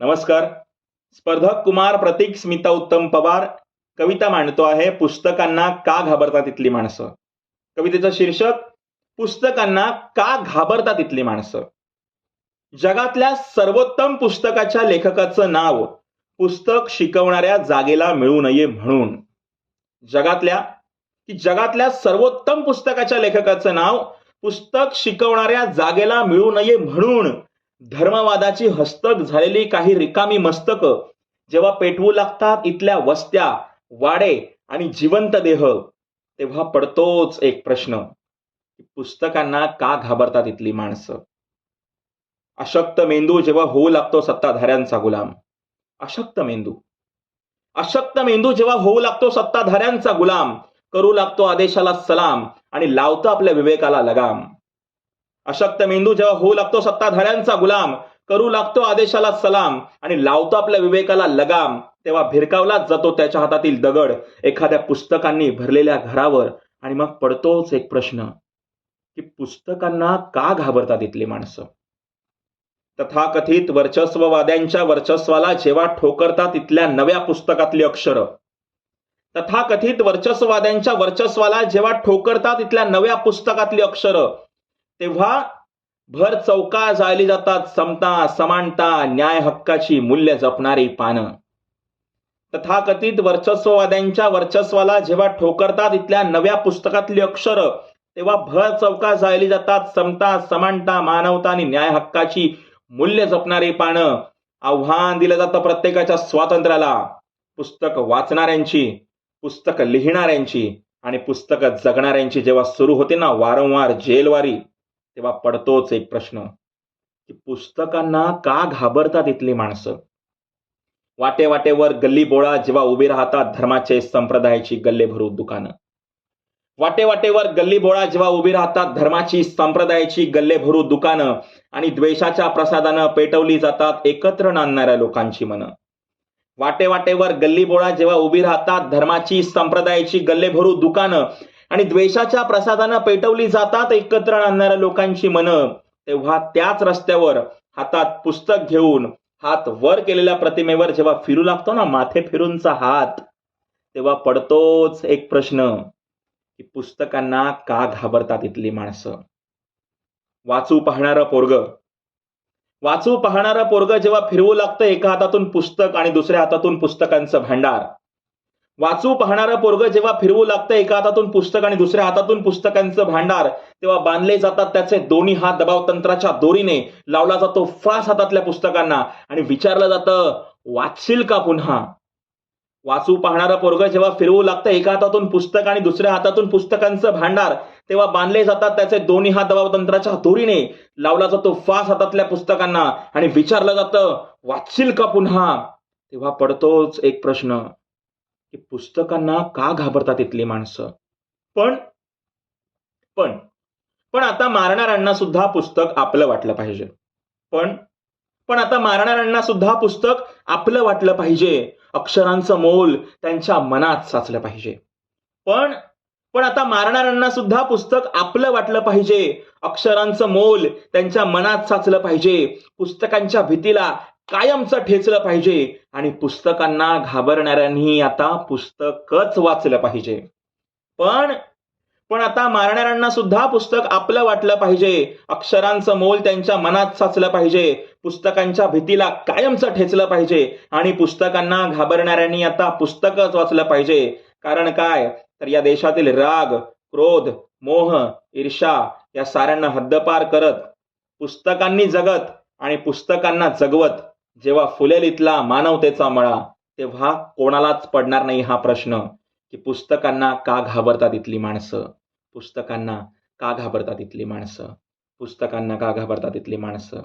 नमस्कार. स्पर्धक कुमार प्रतीक स्मिता उत्तम पवार कविता मांडतो आहे. पुस्तकांना का घाबरतात इथली माणसं? कवितेचं शीर्षक पुस्तकांना का घाबरतात इथली माणसं? जगातल्या सर्वोत्तम पुस्तकाच्या लेखकाचं नाव पुस्तक शिकवणाऱ्या जागेला मिळू नये म्हणून. जगातल्या की जगातल्या सर्वोत्तम पुस्तकाच्या लेखकाचं नाव पुस्तक शिकवणाऱ्या जागेला मिळू नये म्हणून. धर्मवादाची हस्तक झालेली काही रिकामी मस्तक जेव्हा पेटवू लागतात इथल्या वस्त्या वाडे आणि जिवंत देह तेव्हा पडतोच एक प्रश्न. पुस्तकांना का घाबरतात इथली माणसं? अशक्त मेंदू जेव्हा होऊ लागतो सत्ताधाऱ्यांचा गुलाम. अशक्त मेंदू. अशक्त मेंदू जेव्हा होऊ लागतो सत्ताधाऱ्यांचा गुलाम करू लागतो आदेशाला सलाम आणि लावतो आपल्या विवेकाला लगाम. अशक्त मेंदू जेव्हा होऊ लागतो सत्ताधाऱ्यांचा गुलाम. करू लागतो आदेशाला सलाम आणि लावतो आपल्या विवेकाला लगाम. तेव्हा भिरकावलाच जातो त्याच्या हातातील दगड एखाद्या पुस्तकांनी भरलेल्या घरावर. आणि मग पडतोच एक प्रश्न की पुस्तकांना का घाबरतात इथली माणसं? तथाकथित वर्चस्ववाद्यांच्या वर्चस्वाला जेव्हा ठोकरतात इथल्या नव्या पुस्तकातली अक्षरं. तथाकथित वर्चस्ववाद्यांच्या वर्चस्वाला जेव्हा ठोकरतात इथल्या नव्या पुस्तकातली अक्षरं. तेव्हा भर चौका जायली जातात समता समानता न्याय हक्काची मूल्य जपणारी पानं. तथाकथित वर्चस्ववाद्यांच्या वर्चस्वाला जेव्हा ठोकरतात इथल्या नव्या पुस्तकातली अक्षरं तेव्हा भर चौका जायली जातात समता समानता मानवता आणि न्याय हक्काची मूल्य जपणारी पानं. आव्हान दिलं जातं प्रत्येकाच्या स्वातंत्र्याला. पुस्तक वाचणाऱ्यांची पुस्तक लिहिणाऱ्यांची आणि पुस्तक जगणाऱ्यांची जेव्हा सुरू होते ना वारंवार जेलवारी. तेव्हा पडतोच एक प्रश्न की पुस्तकांना का घाबरतात इथली माणसं? वाटे वाटेवर गल्ली बोळा जेव्हा उभी राहतात धर्माचे संप्रदायाची गल्ले भरू दुकानं. वाटे वाटेवर गल्ली बोळा जेव्हा उभी राहतात धर्माची संप्रदायाची गल्ले भरू दुकानं आणि द्वेषाच्या प्रसादानं पेटवली जातात एकत्र नांदणाऱ्या लोकांची मनं. वाटे वाटेवर गल्ली बोळा जेव्हा उभी राहतात धर्माची संप्रदायाची गल्ले भरू दुकानं आणि द्वेषाच्या प्रसादानं पेटवली जातात एकत्र आणणाऱ्या लोकांची मनं. तेव्हा त्याच रस्त्यावर हातात पुस्तक घेऊन हात वर केलेल्या प्रतिमेवर जेव्हा फिरू लागतो ना माथे फिरूनचा हात तेव्हा पडतोच एक प्रश्न की पुस्तकांना का घाबरतात इथली माणसं? वाचू पाहणारं पोरग. वाचू पाहणारं पोरग जेव्हा फिरवू लागतं एका हातातून पुस्तक आणि दुसऱ्या हातातून पुस्तकांचं भांडार. वाचू पाहणारं पोरग जेव्हा फिरवू लागतं एका हातातून पुस्तक आणि दुसऱ्या हातातून पुस्तकांचं भांडार तेव्हा बांधले जातात त्याचे दोन्ही हात दबाव तंत्राच्या दोरीने. लावला जातो फास हातातल्या पुस्तकांना आणि विचारलं जातं वाचशील का पुन्हा? वाचू पाहणारं पोरग जेव्हा फिरवू लागतं एका हातातून पुस्तक आणि दुसऱ्या हातातून पुस्तकांचं भांडार तेव्हा बांधले जातात त्याचे दोन्ही हात दबाव तंत्राच्या दोरीने. लावला जातो फास हातातल्या पुस्तकांना आणि विचारलं जातं वाचशील का पुन्हा? तेव्हा पडतोच एक प्रश्न. की पुस्तकांना का घाबरतात इथली माणसं? पण पण पण आता मारणाऱ्यांना सुद्धा पुस्तक आपलं वाटलं पाहिजे. पण पण आता मारणाऱ्यांना सुद्धा पुस्तक आपलं वाटलं पाहिजे. अक्षरांचं मोल त्यांच्या मनात साचलं पाहिजे. पण पण आता मारणाऱ्यांना सुद्धा पुस्तक आपलं वाटलं पाहिजे. अक्षरांचं मोल त्यांच्या मनात साचलं पाहिजे. पुस्तकांच्या भीतीला कायमचं ठेचलं पाहिजे आणि पुस्तकांना घाबरणाऱ्यांनी आता पुस्तकच वाचलं पाहिजे. पण पण आता मारणाऱ्यांना सुद्धा पुस्तक आपलं वाटलं पाहिजे. अक्षरांचं मोल त्यांच्या मनात साचलं पाहिजे. पुस्तकांच्या भीतीला कायमचं ठेचलं पाहिजे. आणि पुस्तकांना घाबरणाऱ्यांनी आता पुस्तकच वाचलं पाहिजे. कारण काय? तर या देशातील राग क्रोध मोह ईर्षा या साऱ्यांना हद्दपार करत पुस्तकांनी जगत आणि पुस्तकांना जगवत जेव्हा फुलेल इथला मानवतेचा मळा तेव्हा कोणालाच पडणार नाही हा प्रश्न की पुस्तकांना का घाबरतात इथली माणसं? पुस्तकांना का घाबरतात इथली माणसं? पुस्तकांना का घाबरतात इथली माणसं?